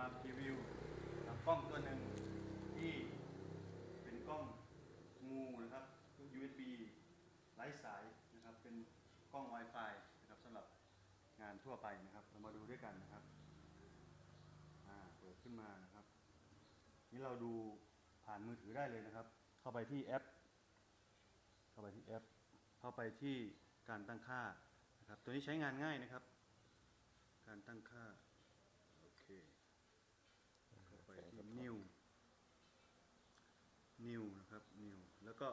มาพรีวิวกล้องตัวหนึ่งที่เป็นกล้องงูนะครับ USB ไร้สายนะครับ เป็นกล้อง Wi-Fi นะครับสำหรับงานทั่วไปนะครับ เรามาดูด้วยกันนะครับอ่าเปิดขึ้นมานะครับ นี่เราดูผ่านมือถือได้เลยนะครับ เข้าไปที่แอป เข้าไปที่แอป เข้าไปที่การตั้งค่านะครับ ตัวนี้ใช้งานง่ายนะครับ การตั้งค่า โอเค เข้าไปที่ new new นะครับ new แล้วก็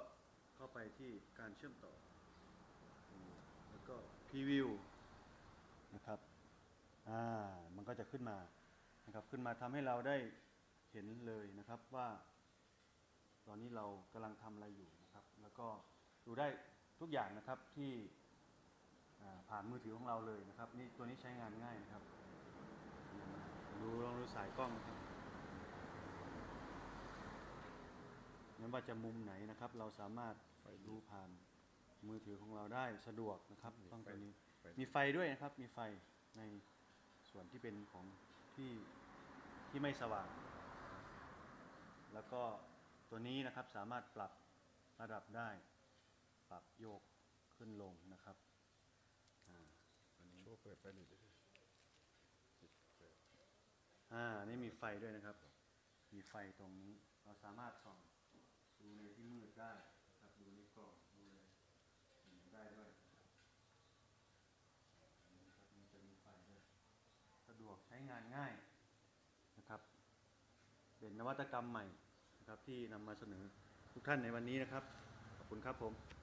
เข้าไปที่การเชื่อมต่อ แล้วก็ preview นะครับอ่ามันก็จะขึ้นมานะครับขึ้นมาทำให้เราได้เห็นเลยนะครับว่า ตอนนี้เรากำลังทำอะไรอยู่นะครับ แล้วก็ดูได้ทุกอย่างนะครับที่ผ่านมือถือของเราเลยนะครับ นี่ตัวนี้ใช้งานง่ายนะครับ ดูลองดูสายกล้องนะครับ ไม่ว่าจะมุมไหนนะครับ เราสามารถดูผ่านมือถือของเราได้สะดวกนะครับกล้องตัวนี้ไฟมีไฟด้วยนะครับ มีไฟในส่วนที่เป็นของที่ที่ไม่สว่าง แล้วก็ตัวนี้นะครับสามารถปรับระดับได้ ปรับโยกขึ้นลงนะครับอ่าตัวนี้โชว์เปิดไฟหน่อยดิอ่านี่มีไฟด้วยนะครับ มีไฟตรงนี้ เราสามารถส่อง ดูในที่มืดได้ครับดูในกล่องดูเลยได้ด้วยนะครับอันนี้ครับมันจะมีไฟด้วยสะดวกใช้งานง่ายนะครับ เป็นนวัตกรรมใหม่นะครับที่นำมาเสนอทุกท่านในวันนี้นะครับ ขอบคุณครับผม